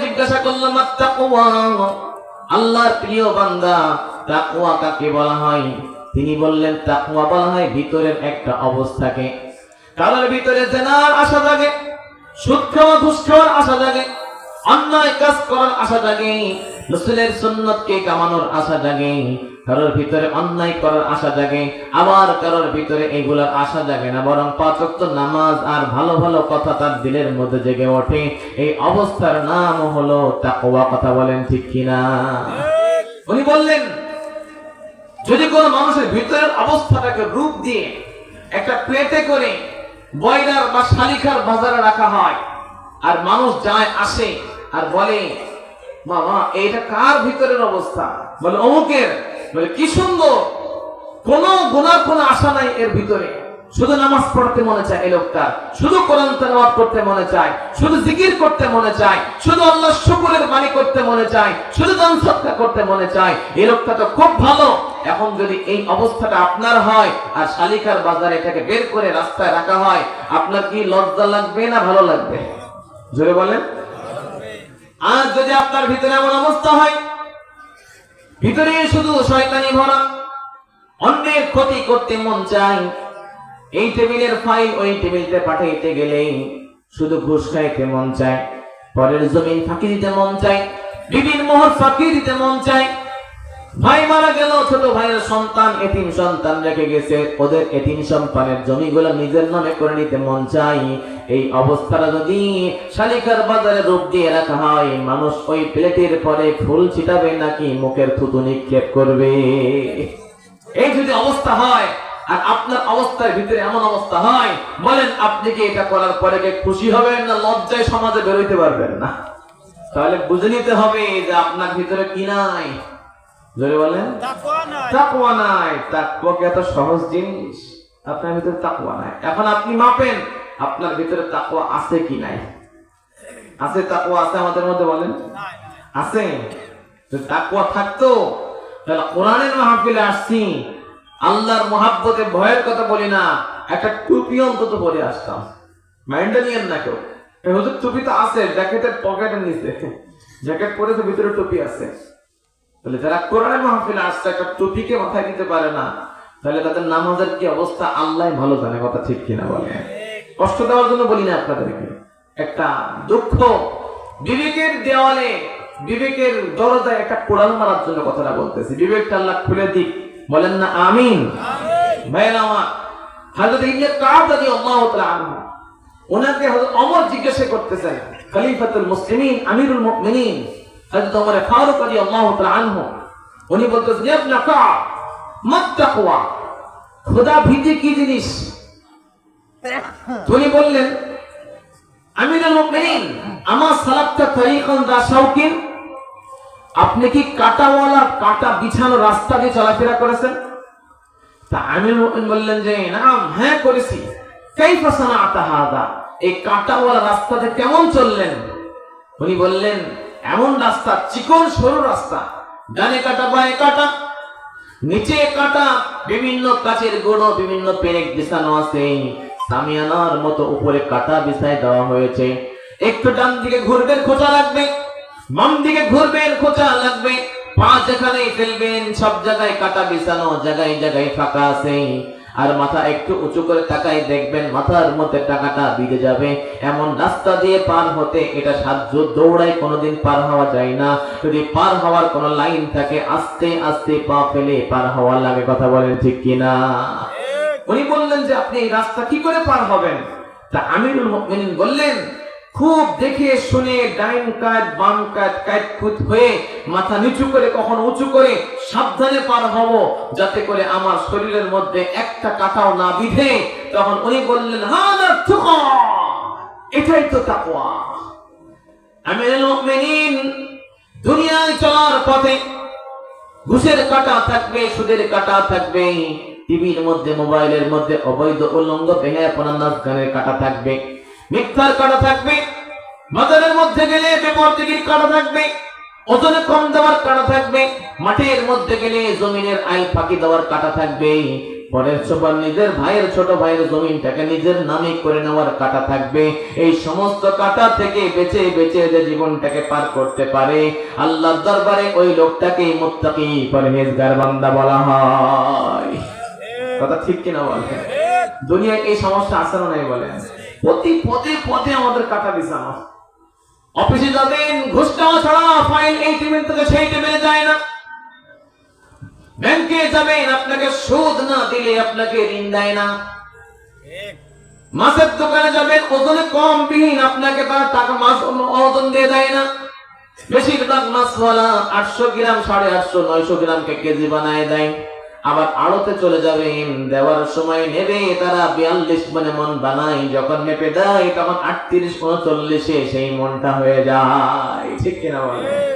জিজ্ঞাসা করলাম আল্লাহর প্রিয় বান্দা তাকওয়া কাকে বলা হয়? তিনি বললেন, তাকুয়া বলা হয় ভিতরের একটা অবস্থাকে। কারোর ভিতরে জেনার আশা জাগে, সুদ আশা জাগে, অন্যায় কাজ করার আশা জাগে রসুলের সুন্নতকে কামানোর আশা জাগে, কারোর ভিতরে অন্যায় করার আশা জাগে, আবার কারোর ভিতরে এগুলোর আশা জাগে না, বরং পাঁচ ওয়াক্ত নামাজ আর ভালো ভালো কথা তার দিলের মধ্যে জেগে ওঠে। এই অবস্থার নাম হলো তাকওয়া, কথা বলেন ঠিক কিনা? উনি বললেন, যদি কোনো মানুষের ভিতরের অবস্থাটাকে রূপ দিয়ে একটা প্লেটে করে বয়লার বা শালিখার বাজারে রাখা হয়, আর মানুষ যায় আসে আর বলে মামা, এইটা কার ভিতরের অবস্থা? বলে, অমুকের। বলে, কি সুন্দর। কোন গুণার কোন আশা নাই এর ভিতরে। শুধু নামাজ পড়তে মনে চায় এই লোকটার শুধু কোরআন তেলাওয়াত করতে মনে চায়। শুধু জিকির করতে মনে চায়। শুধু আল্লাহ শুকুরের বাণী করতে মনে চায়। শুধু দান করতে মনে চায়। লোকটা তো খুব ভালো। এখন যদি এই অবস্থাটা আপনার হয়, আর শালিকার বাজারে এটাকে বের করে রাস্তায় রাখা হয়, আপনার কি লজ্জা লাগবে না ভালো লাগবে? জোরে বলেন। আর যদি আপনার ভিতরে এমন অবস্থা হয়, ভিতরে শুধু শয়তানি ভরা, অন্যের ক্ষতি করতে মন চায়, এই টেবিলের ফাইল ওই টেবিলতে পাঠাইতে গেলেই শুধু ঘুষ খাইতে মন চায়, পরের জমিন ফাঁকি দিতে মন চায়, বিভিন্ন মোহর ফাঁকি দিতে মন চায় ভাই মারা গেল, ছোট ভাইয়ের সন্তান, এতিম সন্তান রেখে গেছে। ওদের এতিম সন্তানের জমিগুলো নিজের নামে করে নিতে মন চাই এই অবস্থাটা যদি শালিকার বাজারে রূপ দিয়ে রাখা হয়, মানুষ ওই প্লেটের পরে ফুল ছিটাবে নাকি মুখের থুতু নিক্ষেপ করবে? এই যদি অবস্থা হয়, আর আপনার অবস্থার ভিতরে এমন অবস্থা হয়, বলেন আপনি কি এটা করার পরে খুশি হবেন না লজ্জায় সমাজে বেরোইতে পারবেন না? তাহলে বুঝে নিতে হবে যে আপনার ভিতরে কি নাই। জোরে বলেন। তাকওয়া নাই। তাকওয়া কি এত সহজ জিনিস? আপনার ভিতরে তাকওয়া নাই। এখন আপনি মাপেন আপনার ভিতরে তাকওয়া আছে কি নাই? আছে তাকওয়া আছে আমাদের মধ্যে বলেন? আছে? তো তাকওয়া থাকতো? তাহলে কোরআনের মাহফিলে আসছি। আল্লাহর মহাব্বতে ভয়ের কথা বলি না একটা টুপি অন্তত পরে আসতাম। মাইন্ডে নিয়েন না কেউ। এই হুজুর টুপি তো আছে জ্যাকেটের পকেটের নিচে। জ্যাকেট পরে তো ভিতরে টুপি আছে। তাহলে যারা কোরআনের মাহফিলে আসছে একটা টুপিকে মাথায় দিতে পারে না তাহলে তাদের নামাজের কি অবস্থা? আল্লাহ ভালো জানে কথা ঠিক কিনা বলে। কষ্ট দেওয়ার জন্য বলি না আপনাদেরকে। একটা দুঃখ বিবেকের দেওয়ালে বিবেকের দরজায় একটা কোরআন মারার জন্য কথাটা বলতেছি। বিবেকটা আল্লাহ খুলে দিক। বলেন না আমিন। ভাইয়ের আমার হাজরত ইবনে কাব রাদিয়াল্লাহু তাআলা আনহু ওনাকে হযরত ওমর জিজ্ঞাসা করতেছেন খলিফাতুল মুসলিমিন আমিরুল মুমিনিন। হযরত ওমর ফারুক রাদিয়াল্লাহু তাআলা আনহু, উনি বলতেছেন, ইয়া মাত তাকওয়া? খোদা ভীতি কি জিনিস? উনি বললেন, আমিরুল মুমিনিন, আমার সালাতটা তরিকান আপনি কি কাটাওয়ালা, কাটা বিছানো রাস্তা দিয়ে চলাফেরা করেছেন? তা আমির বললেন যে, নাম হ্যাঁ করেছি। কাইফা হাদা? এই কাটাওয়ালা রাস্তাতে কেমন চললেন? উনি বললেন এমন রাস্তা, চিকন সরু রাস্তা। ডানে কাটা, বাঁয়ে কাটা। নিচে কাটা, বিভিন্ন কাছের গোড়ো, বিভিন্ন পেরেক বিছানো আছে। সামিয়ানার মতো উপরে কাটা বিছায় দেওয়া হয়েছে। একটু ডান দিকে ঘুরবেন, খোঁচা লাগবে। বাম দিকে ঘুরবেন, খোঁচা লাগবে। পা যেখানেই ফেলবেন, সব জায়গায় কাটা বিছানো, জায়গায় জায়গায় ফাঁকা আছে। আর মাথা একটু উঁচু করে তাকাই দেখবেন মাথার মধ্যে টাকাটা বিঁধে যাবে। এমন রাস্তা দিয়ে পার হতে এটা সাহায্য দৌড়ায় কোনোদিন পার হওয়া যায় না। যদি পার হওয়ার কোনো লাইন থাকে আস্তে আস্তে পা ফেলে পার হওয়ার লাগে কথা বলেন ঠিক কিনা? উনি বললেন যে আপনি এই রাস্তা কি করে পার হবেন? তা আমিরুল মুমিনিন বললেন খুব দেখে শুনে ডাইন কাজ বাম কাজ কাজ খুদ হয়ে মাথা নিচু করে, কখন উঁচু করে সাবধানে পার হব, যাতে করে আমার শরীরের মধ্যে একটা কাটাও না বিধে। তখন উনি বললেন এটাই তো আমিরুল মুমিনিন দুনিয়ায় চলার পথে ঘুষের কাটা থাকবে, সুদের কাটা থাকবে, টিভির মধ্যে, মোবাইলের মধ্যে অবৈধ উলঙ্গ বেহায়াপনা নাচ গানের কাটা থাকবে। মিথ্যার কাটা থাকবে বাজারের মধ্যে গেলে বেপরদিগির কাটা থাকবে ওজনে কম দেওয়ার কাটা থাকবে মাঠের মধ্যে গেলে জমিনের আইল ফাঁকি দেওয়ার কাটা থাকবে। পরের সোপার নিজের ভাইয়ের ছোট ভাইয়ের জমিনটাকে নিজের নামে করে নেওয়ার কাটা থাকবে। এই সমস্ত কাটা থেকে বেঁচে বেঁচে যে জীবনটাকে পার করতে পারে আল্লাহর দরবারে ওই লোকটাকে মুত্তাকি পরহেজগার বান্দা বলা হয়। কথা ঠিক কিনা বলেন? দুনিয়ায় এই সমস্যা আছে না নাই বলেন? প্রতি পদে পদে আমাদের কাটা বিছানো অফিসে যাবেন, ঘুষ নেওয়া ছাড়া ফাইল এই টেবিল থেকে সেই টেবিলে যায় না। ব্যাংকে যাবেন, আপনাকে সুদ না দিলে আপনাকে ঋণ দেয় না। মাছের দোকানে যাবেন, ওজনে কম বিহীন আপনাকে তার টাকা মাছ ওজন দিয়ে দেয় না। বেশিরভাগ মাছওয়ালা আটশো গ্রাম, সাড়ে আটশো, নয়শো গ্রামকে কেজি বানায় দেয়। আবার আড়তে চলে যাবে, দেওয়ার সময় নেবে, তারা বিয়াল্লিশ মানে মন বানায়, যখন নেপে দেয় তখন আটত্রিশ, উনচল্লিশে সেই মনটা হয়ে যায়। ঠিক কিনা বলে